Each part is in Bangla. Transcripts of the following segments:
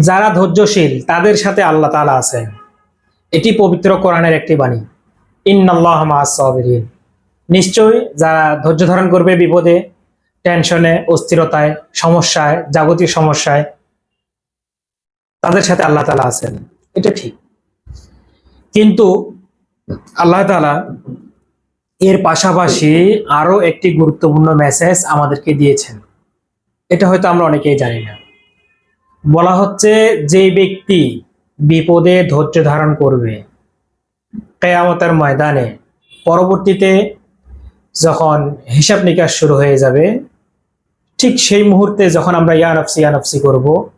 যারা ধৈর্যশীল, তাদের সাথে আল্লাহ তাআলা আছেন। এটি পবিত্র কোরআনের একটি বাণী। ইন্নাল্লাহ সাবিরিন। নিশ্চয়ই যারা ধৈর্য ধারণ করবে বিপদে, টেনশনে, অস্থিরতায়, সমস্যায় জাগতিক সমস্যায়, তাদের সাথে আল্লাহ তাআলা আছেন। এটা ঠিক। কিন্তু আল্লাহ তাআলা এর পাশাপাশি আরও একটি গুরুত্বপূর্ণ মেসেজ আমাদেরকে দিয়েছেন। এটা হয়তো আমরা অনেকেই জানি না। বলা হচ্ছে, যে ব্যক্তি বিপদে ধৈর্য ধারণ করবে কেয়ামতের ময়দানে, পরবর্তীতে যখন হিসাব নিকাশ শুরু হয়ে যাবে, ঠিক সেই মুহূর্তে যখন আমরা ইয়ানফসি ইয়ানফসি করব,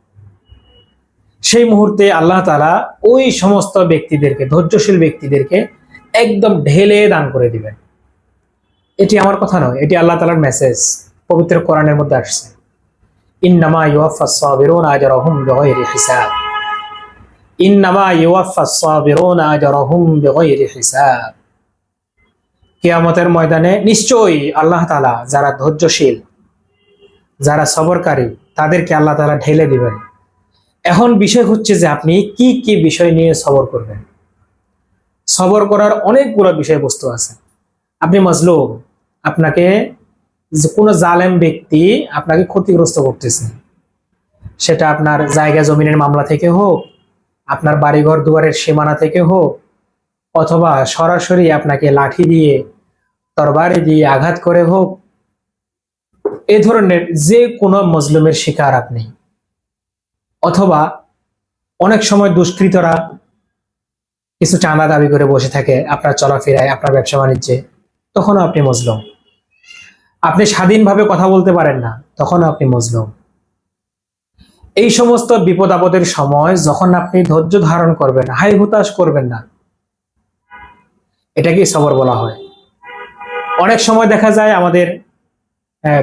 সেই মুহূর্তে আল্লাহ তালা ওই সমস্ত ব্যক্তিদেরকে, ধৈর্যশীল ব্যক্তিদেরকে একদম ঢেলে দান করে দিবেন। এটি আমার কথা নয়, এটি আল্লাহ তালার মেসেজ পবিত্র কোরআনের মধ্যে আসছে। ইন্নামা ইউয়াফাস সাবিরুন আজরাহুম বিগাইরি হিসাব। ইন্নামা ইউয়াফাস সাবিরুন আজরাহুম বিগাইরি হিসাব। কিয়ামতের ময়দানে নিশ্চয়ই আল্লাহ তাআলা যারা ধৈর্যশীল, যারা সবরকারী, তাদেরকে আল্লাহ তাআলা ঢেলে দিবেন। এখন বিষয় হচ্ছে যে আপনি কি কি বিষয় নিয়ে সবর করবেন? সবর করার অনেকগুলো বিষয়বস্তু আছে। আপনি মজলুম, আপনাকে কোনো জালেম ব্যক্তি আপনাকে ক্ষতিগ্রস্ত করতেছে। সেটা আপনার জায়গা জমিনের মামলা থেকে হোক, আপনার বাড়িঘর দুয়ারের সীমানা থেকে হোক, অথবা সরাসরি আপনাকে লাঠি দিয়ে, তরবারি দিয়ে আঘাত করে হোক, এ ধরনের যে কোনো মজলুমের শিকার আপনি। অথবা অনেক সময় দুষ্কৃতরা কিছু চাঁদা দাবি করে বসে থাকে আপনার চলাফেরায়, আপনার ব্যবসা বাণিজ্যে, তখনও আপনি মজলুম। আপনি স্বাধীনভাবে কথা বলতে পারেন না, তখনও আপনি মজলুম। এই সমস্ত বিপদ আপদের সময় যখন আপনি ধৈর্য ধারণ করবেন হাই হুতাশ করবেন না, এটাকেই সবর বলা হয়। অনেক সময় দেখা যায় আমাদের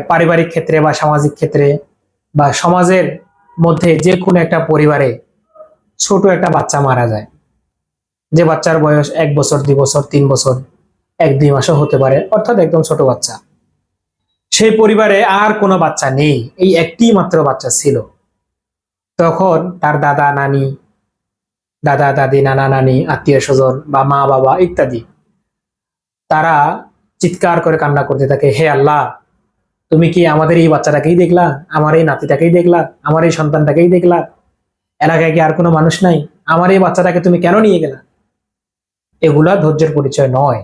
পারিবারিক ক্ষেত্রে বা সামাজিক ক্ষেত্রে বা সমাজের মধ্যে যে কোনো একটা পরিবারে ছোট একটা বাচ্চা মারা যায়। যে বাচ্চার বয়স এক বছর, দুই বছর, তিন বছর, এক দুই মাসও হতে পারে, অর্থাৎ একদম ছোট বাচ্চা। সেই পরিবারে আর কোনো বাচ্চা নেই। এই একটি মাত্র বাচ্চা ছিল। তখন তার দাদা, নানি, দাদা, দাদি, নানা, নানি, আত্মীয় স্বজন বা মা, বাবা ইত্যাদি, তারা চিৎকার করে কান্না করতে থাকে, হে আল্লাহ, তুমি কি আমাদের এই বাচ্চাটাকেই দেখলা? আমার এই নাতিটাকেই দেখলা? আমার এই সন্তানটাকেই দেখলা? এলাকায় কি আর কোনো মানুষ নাই? আমার এই বাচ্চাটাকে তুমি কেন নিয়ে গেলা? এগুলা ধৈর্যের পরিচয় নয়।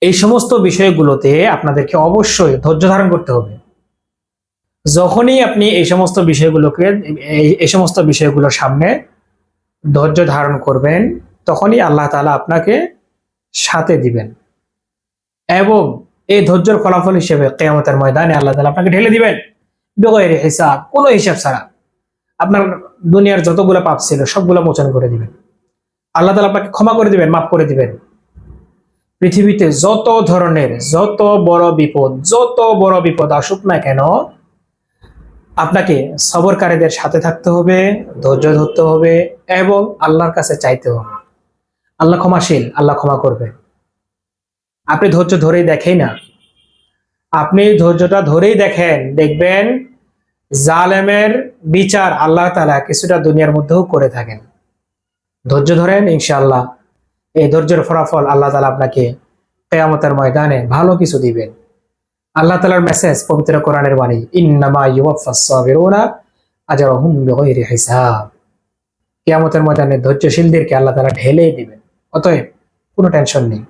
এই সমস্ত বিষয়গুলোতে আপনাদেরকে অবশ্যই ধৈর্য ধারণ করতে হবে। যখনই আপনি এই সমস্ত বিষয়গুলোকে, এই- সমস্ত বিষয়গুলোর সামনে ধৈর্য ধারণ করবেন, তখনই আল্লাহ তাআলা আপনাকে সাথে দিবেন। এবং এই ধৈর্যের ফলাফল হিসেবে কেয়ামতের ময়দানে আল্লাহ তালা আপনাকে ঢেলে দিবেন। বেগয়ের হিসাব, কোনো হিসাব ছাড়া। আপনার দুনিয়ার যতগুলো পাপ ছিল, সবগুলো মোচন করে দিবেন। আল্লাহ তালা আপনাকে ক্ষমা করে দিবেন, মাফ করে দিবেন। পৃথিবীতে যত ধরনের, যত বড় বিপদ, যত বড় বিপদ আসুক না কেন, আপনাকে সবরকারীদের সাথে থাকতে হবে, ধৈর্য ধরতে হবে এবং আল্লাহর কাছে চাইতে হবে। আল্লাহ ক্ষমাশীল, আল্লাহ ক্ষমা করবে। আপনি ধৈর্য ধরেই দেখেই না। আপনি ধৈর্যটা ধরেই দেখেন, দেখবেন জালেমের বিচার আল্লাহ তালা কিছুটা দুনিয়ার মধ্যেও করে থাকেন। ধৈর্য ধরেন, ইনশাআল্লাহ। এই ধৈর্যের ফলাফল আল্লাহ তালা আপনাকে কেয়ামতের ময়দানে ভালো কিছু দিবেন। আল্লাহ তালার মেসেজ পবিত্র কোরআনের বাণী, ইন্নামা ইউওয়াফাস সাবিরুনা আজরাহুম বিগাইরি হিসাব। কেয়ামতের ময়দানে ধৈর্যশীলদেরকে আল্লাহ তালা ঢেলেই দিবেন। অতএব কোনো টেনশন নেই।